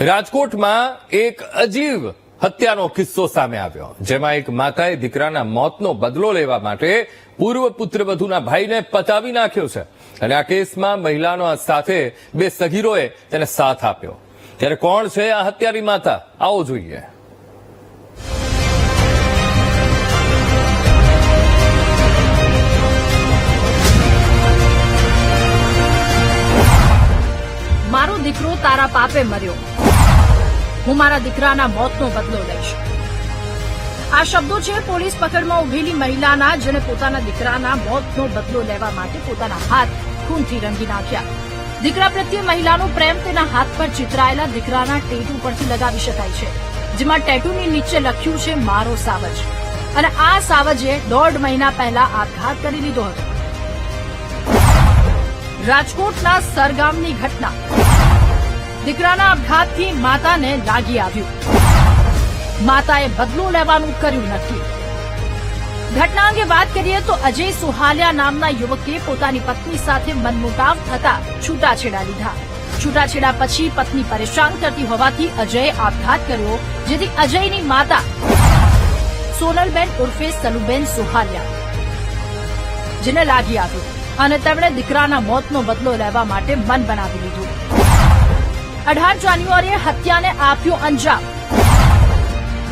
રાજકોટમાં એક અજીબ હત્યાનો કિસ્સો સામે આવ્યો. જેમાં એક માતાએ દીકરાના મોતનો બદલો લેવા માટે પૂર્વ પુત્રવધુના ભાઈને પતાવી નાખ્યો છે. અને આ કેસમાં મહિલાનો સાથે બે સગીરોએ તેને સાથ આપ્યો. ત્યારે કોણ છે આ હત્યારી માતા? આવો જોઈએ. મારો દીકરો તારા પાપે મર્યો. હું મારા દીકરાના મોતનો બદલો લઈશ. આ શબ્દો છે, પોલીસ પકડમાં ઉભેલી મહિલાના જેને પોતાના દીકરાના મોતનો બદલો લેવા માટે પોતાના હાથ ખૂનથી રંગી નાખ્યા. દીકરા પ્રત્યે મહિલાનો પ્રેમ તેના હાથ પર ચિતરાયેલા દીકરાના ટેટુ પરથી લગાવી શકાય છે, જેમાં ટેટુની નીચે લખ્યું છે, મારો સાવજ. અને આ સાવજે દોઢ મહિના પહેલા આપઘાત કરી લીધો હતો. રાજકોટના સરગામની ઘટના. દીકરાના આપઘાતથી માતાને લાગી આવ્યું. માતાએ બદલું લેવાનું કર્યું નક્કી ઘટના અંગે વાત કરીએ તો અજય સુહાલિયા નામના યુવકે પોતાની પત્ની સાથે મનમુટાવ થતા છૂટાછેડા લીધા. છૂટાછેડા પછી પત્ની પરેશાન કરતી હોવાથી અજયે આપઘાત કર્યો, જેથી અજયની માતા સોનલબેન ઉર્ફે સલુબેન સુહાલિયા જેને લાગી આવ્યું અને તેમણે દીકરાના મોતનો બદલો લેવા માટે મન બનાવી લીધું. અઢાર જાન્યુઆરીએ હત્યાને આપ્યો અંજામ.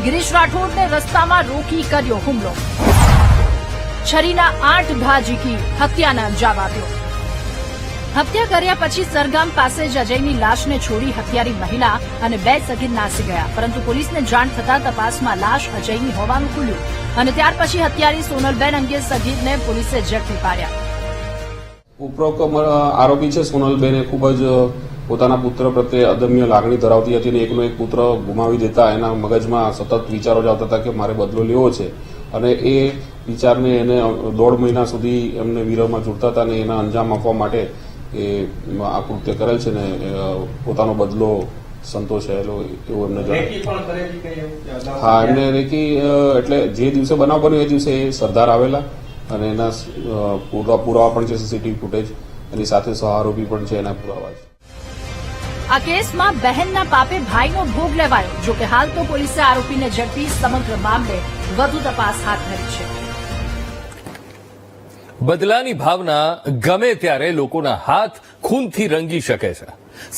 ગિરીશ રાઠોડને રસ્તામાં રોકી કર્યો હુમલો. છરીના આઠ ઘા ઝીકી હત્યાને અંજામ આપ્યો. હત્યા કર્યા પછી સરગામ પાસે જ અજયની લાશને છોડી હત્યારી મહિલા અને બે સગીર નાસી ગયા. પરંતુ પોલીસને જાણ થતા તપાસમાં લાશ અજયની હોવાનું ખુલ્યું અને ત્યાર પછી હત્યારી સોનલબેન અંગે સગીરને પોલીસે ઝડપી પાડ્યા. ઉપરોક્ત આરોપી છે સોનલબેને ખૂબ જ પોતાના પુત્ર પ્રત્યે અદમ્ય લાગણી ધરાવતી હતી અને એકનો એક પુત્ર ગુમાવી દેતા એના મગજમાં સતત વિચારો જ આવતા હતા કે મારે બદલો લેવો છે. અને એ વિચારને એને દોઢ મહિના સુધી એમને વિરહમાં જોડતા હતા અને એના અંજામ આપવા માટે એ આ કૃત્ય કરેલ છે ને પોતાનો બદલો સંતોષાયેલો એવું એમને જણાવ્યું. હા એમને રેકી એટલે જે દિવસે બનાવ બન્યો એ દિવસે એ સરદાર આવેલા અને એના અ, પુરાવા પણ છે સીસીટીવી ફૂટેજ એની સાથે સહ આરોપી પણ છે એના પુરાવા છે. આ કેસમાં બહેનના પાપે ભાઈનો ભોગ લેવાયો, જો કે હાલ તો પોલીસે આરોપીને ઝડપી સમગ્ર મામલે વધુ તપાસ હાથ ધરી છે. બદલાની ભાવના ગમે ત્યારે લોકોના હાથ ખૂનથી રંગી શકે છે.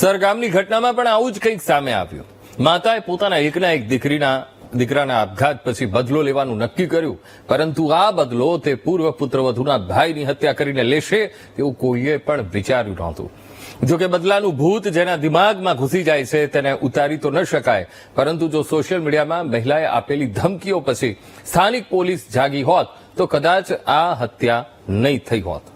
સરગામની ઘટનામાં પણ આવું જ કંઈક સામે આવ્યું. માતાએ પોતાના એકના એક દીકરીના દીકરાના આપઘાત પછી બદલો લેવાનું નક્કી કર્યું. પરંતુ આ બદલો તે પૂર્વ પુત્રવધુના ભાઈની હત્યા કરીને લેશે તેવું કોઈએ પણ વિચાર્યું નહોતું. જોકે બદલાનું ભૂત જેના દિમાગમાં ઘૂસી જાય છે તેને ઉતારી તો ન શકાય. પરંતુ જો સોશિયલ મીડિયામાં મહિલાએ આપેલી ધમકીઓ પછી સ્થાનિક પોલીસ જાગી હોત તો કદાચ આ હત્યા નહીં થઈ હોત.